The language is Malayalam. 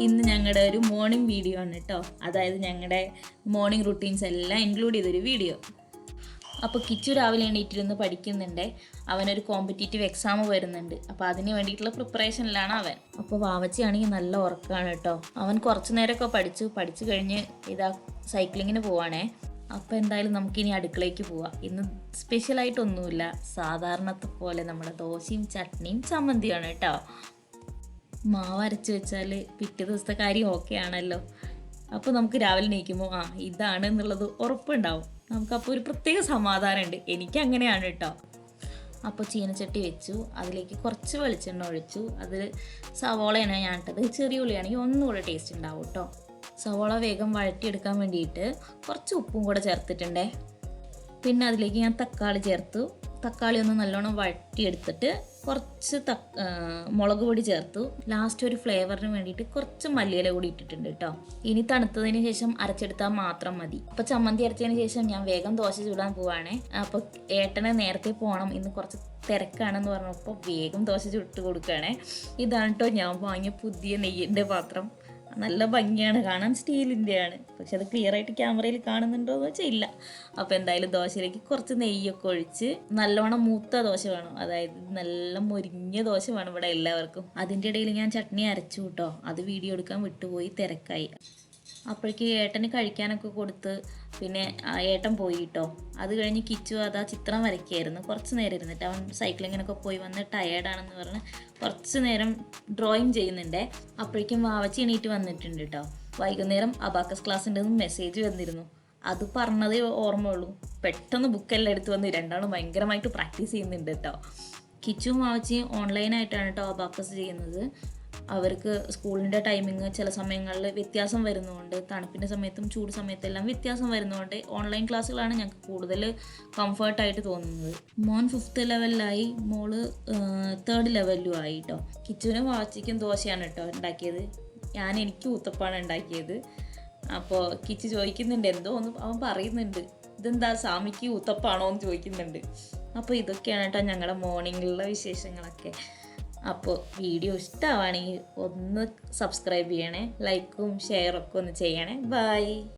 ഇന്ന് ഞങ്ങളുടെ ഒരു മോർണിംഗ് വീഡിയോ ആണ് കേട്ടോ അതായത് ഞങ്ങളുടെ മോർണിംഗ് റുട്ടീൻസ് എല്ലാം ഇൻക്ലൂഡ് ചെയ്തൊരു വീഡിയോ അപ്പോൾ കിച്ചു രാവിലെ എണീറ്റിരുന്ന് പഠിക്കുന്നുണ്ട്. അവനൊരു കോമ്പറ്റേറ്റീവ് എക്സാം വരുന്നുണ്ട്. അപ്പോൾ അതിന് വേണ്ടിയിട്ടുള്ള പ്രിപ്പറേഷനിലാണ് അവൻ. അപ്പോൾ വാവച്ചിയാണെങ്കിൽ നല്ല ഉറക്കമാണ് കേട്ടോ അവൻ കുറച്ച് നേരമൊക്കെ പഠിച്ചു. പഠിച്ചു കഴിഞ്ഞ് ഇതാ സൈക്ലിങ്ങിന് പോവാണേ. അപ്പോൾ എന്തായാലും നമുക്കിനി അടുക്കളയ്ക്ക് പോവാം. ഇന്ന് സ്പെഷ്യലായിട്ടൊന്നുമില്ല സാധാരണത്തെ പോലെ നമ്മുടെ ദോശയും ചട്നിയും ചമ്മന്തിയാണ് കേട്ടോ മാവ് അരച്ച് വെച്ചാൽ പിറ്റേ ദിവസത്തെ കാര്യം ഓക്കെ ആണല്ലോ. അപ്പോൾ നമുക്ക് രാവിലെ നീക്കുമ്പോൾ ആ ഇതാണ് എന്നുള്ളത് ഉറപ്പുണ്ടാവും. നമുക്കപ്പോൾ ഒരു പ്രത്യേക സമാധാനമുണ്ട്. എനിക്ക് അങ്ങനെയാണ് കേട്ടോ അപ്പോൾ ചീനച്ചട്ടി വെച്ചു. അതിലേക്ക് കുറച്ച് വെളിച്ചെണ്ണ ഒഴിച്ചു. അതിൽ സവോളയാണ് ഞാൻ ഇട്ടത് ചെറിയ ഉള്ളിയാണെങ്കിൽ ഒന്നുകൂടെ ടേസ്റ്റ് ഉണ്ടാവും കേട്ടോ സവോള വേഗം വഴറ്റിയെടുക്കാൻ വേണ്ടിയിട്ട് കുറച്ച് ഉപ്പും കൂടെ ചേർത്തിട്ടുണ്ടേ. പിന്നെ അതിലേക്ക് ഞാൻ തക്കാളി ചേർത്തു. തക്കാളി ഒന്ന് നല്ലോണം വഴറ്റിയെടുത്തിട്ട് കുറച്ച് തക് ആ, മുളക് പൊടി ചേർത്തു. ലാസ്റ്റ് ഒരു ഫ്ലേവറിന് വേണ്ടിയിട്ട് കുറച്ച് മല്ലിയില കൂടി ഇട്ടിട്ടുണ്ട് കേട്ടോ ഇനി തണുത്തതിന് ശേഷം അരച്ചെടുത്താൽ മാത്രം മതി. അപ്പോൾ ചമ്മന്തി അരച്ചതിന് ശേഷം ഞാൻ വേഗം ദോശ ചൂടാൻ പോവാണേ. അപ്പോൾ ഏട്ടനെ നേരത്തെ പോകണം ഇന്ന് കുറച്ച് തിരക്കാണെന്ന് പറഞ്ഞപ്പോൾ വേഗം ദോശ ചുട്ട് കൊടുക്കുകയാണേ. ഇതാണ് കേട്ടോ ഞാൻ വാങ്ങിയ പുതിയ നെയ്യിന്റെ പാത്രം. നല്ല ഭംഗിയാണ് കാണാൻ സ്റ്റീലിന്റെയാണ് പക്ഷെ അത് ക്ലിയർ ആയിട്ട് ക്യാമറയിൽ കാണുന്നുണ്ടോ എന്ന് വെച്ചാൽ ഇല്ല. അപ്പോൾ എന്തായാലും ദോശയിലേക്ക് കുറച്ച് നെയ്യൊക്കെ ഒഴിച്ച് നല്ലവണ്ണം മൂത്ത ദോശ വേണം. അതായത് നല്ല മൊരിഞ്ഞ ദോശ വേണം ഇവിടെ എല്ലാവർക്കും. അതിന്റെ ഇടയിൽ ഞാൻ ചട്നി അരച്ചു കേട്ടോ. അത് വീഡിയോ എടുക്കാൻ വിട്ടുപോയി തിരക്കായി. അപ്പോഴേക്ക് ഏട്ടന് കഴിക്കാനൊക്കെ കൊടുത്ത് പിന്നെ ഏട്ടൻ പോയി കേട്ടോ അത് കഴിഞ്ഞ് കിച്ചു അതാ ചിത്രം വരയ്ക്കായിരുന്നു. കുറച്ച് നേരം ഇരുന്നിട്ട് അവൻ സൈക്ലിങ്ങിനൊക്കെ പോയി വന്ന് ടയേർഡാണെന്ന് പറഞ്ഞ് കുറച്ച് നേരം ഡ്രോയിങ് ചെയ്യുന്നുണ്ടേ. അപ്പോഴേക്കും വാവച്ചി എണീറ്റ് വന്നിട്ടുണ്ട് കേട്ടോ വൈകുന്നേരം അബാക്കസ് ക്ലാസ്സിന്റെ മെസ്സേജ് വന്നിരുന്നു. അത് പറഞ്ഞതേ ഓർമ്മയുള്ളൂ. പെട്ടെന്ന് ബുക്കെല്ലാം എടുത്ത് വന്ന് രണ്ടാളും ഭയങ്കരമായിട്ട് പ്രാക്ടീസ് ചെയ്യുന്നുണ്ട് കേട്ടോ കിച്ചും വാവച്ചിയും ഓൺലൈനായിട്ടാണ് കേട്ടോ അബാക്കസ് ചെയ്യുന്നത്. അവർക്ക് സ്കൂളിന്റെ ടൈമിങ് ചില സമയങ്ങളിൽ വ്യത്യാസം വരുന്നതുകൊണ്ട് തണുപ്പിന്റെ സമയത്തും ചൂട് സമയത്തെല്ലാം വ്യത്യാസം വരുന്നതുകൊണ്ട് ഓൺലൈൻ ക്ലാസ്സുകളാണ് ഞങ്ങൾക്ക് കൂടുതൽ കംഫർട്ടായിട്ട് തോന്നുന്നത്. മോൻ ഫിഫ്ത്ത് ലെവലിലായി മോൾ തേർഡ് ലെവലിലും ആയി കേട്ടോ കിച്ചുവിനും വാച്ചിക്കും ദോശയാണ് കേട്ടോ ഉണ്ടാക്കിയത്. ഞാൻ എനിക്ക് ഊത്തപ്പാണ് ഉണ്ടാക്കിയത്. അപ്പോൾ കിച്ച് ചോദിക്കുന്നുണ്ട് എന്തോ ഒന്ന് അവൻ പറയുന്നുണ്ട്. ഇതെന്താ സ്വാമിക്ക് ഊത്തപ്പാണോ എന്ന് ചോദിക്കുന്നുണ്ട്. അപ്പോൾ ഇതൊക്കെയാണ് കേട്ടോ ഞങ്ങളുടെ മോർണിംഗിലുള്ള വിശേഷങ്ങളൊക്കെ. അപ്പോൾ വീഡിയോ ഇഷ്ടമാണെങ്കിൽ ഒന്ന് സബ്സ്ക്രൈബ് ചെയ്യണേ ലൈക്കും ഷെയറൊക്കെ ഒന്ന് ചെയ്യണേ. ബൈ